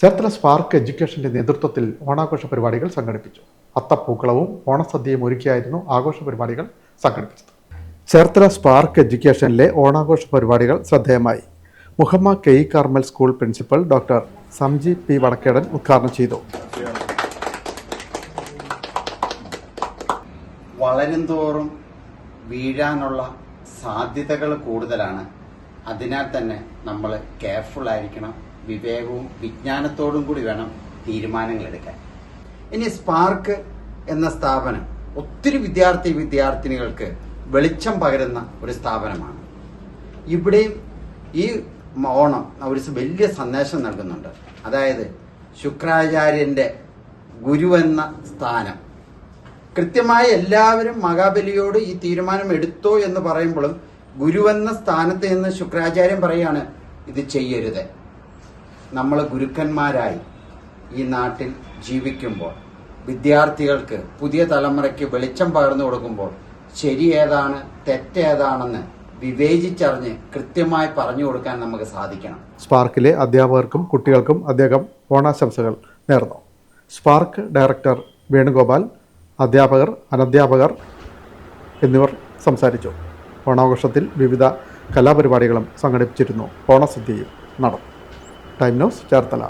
Cherthala spark എഡ്യൂക്കേഷന്റെ നേതൃത്വത്തിൽ ഓണാഘോഷ പരിപാടികൾ സംഘടിപ്പിച്ചു. അത്തപ്പൂക്കളവും ഓണസദ്യയും ഒരുക്കിയായിരുന്നു ആഘോഷ പരിപാടികൾ സംഘടിപ്പിച്ചത്. ചേർത്തല സ്പാർക്ക് എഡ്യൂക്കേഷനിലെ ഓണാഘോഷ പരിപാടികൾ ശ്രദ്ധേയമായി. Muhamma K E Carmel school principal doctor Samji P Vadakkedan ഉദ്ഘാടനം ചെയ്തു. വളരും തോറും വീഴാനുള്ള സാധ്യതകൾ കൂടുതലാണ്. അതിനാൽ തന്നെ നമ്മൾ കെയർഫുൾ ആയിരിക്കണം. വിവേകവും വിജ്ഞാനത്തോടും കൂടി വേണം തീരുമാനങ്ങൾ എടുക്കാൻ. ഇനി സ്പാർക്ക് എന്ന സ്ഥാപനം ഒത്തിരി വിദ്യാർത്ഥി വിദ്യാർത്ഥിനികൾക്ക് വെളിച്ചം പകരുന്ന ഒരു സ്ഥാപനമാണ്. ഇവിടെയും ഈ ഓണം ഒരു വലിയ സന്ദേശം നൽകുന്നുണ്ട്. അതായത് ശുക്രാചാര്യന്റെ ഗുരുവെന്ന സ്ഥാനം. കൃത്യമായി എല്ലാവരും മഹാബലിയോട് ഈ തീരുമാനം എടുത്തോ എന്ന് പറയുമ്പോഴും ഗുരുവെന്ന സ്ഥാനത്ത് നിന്ന് ശുക്രാചാര്യൻ പറയാണ് ഇത് ചെയ്യരുത്. നമ്മൾ ഗുരുക്കന്മാരായി ഈ നാട്ടിൽ ജീവിക്കുമ്പോൾ വിദ്യാർത്ഥികൾക്ക് പുതിയ തലമുറയ്ക്ക് വെളിച്ചം പകർന്നു കൊടുക്കുമ്പോൾ ശരി ഏതാണ് തെറ്റേതാണെന്ന് വിവേചിച്ചറിഞ്ഞ് കൃത്യമായി പറഞ്ഞു കൊടുക്കാൻ നമുക്ക് സാധിക്കണം. സ്പാർക്കിലെ അധ്യാപകർക്കും കുട്ടികൾക്കും അദ്ദേഹം ഓണാശംസകൾ നേർന്നു. സ്പാർക്ക് ഡയറക്ടർ വേണുഗോപാൽ അധ്യാപകർ അനധ്യാപകർ എന്നിവർ സംസാരിച്ചു. ഓണാഘോഷത്തിൽ വിവിധ കലാപരിപാടികളും സംഘടിപ്പിച്ചിരുന്നു. ഓണസദ്യയും നടന്നു. Time news Cherthala.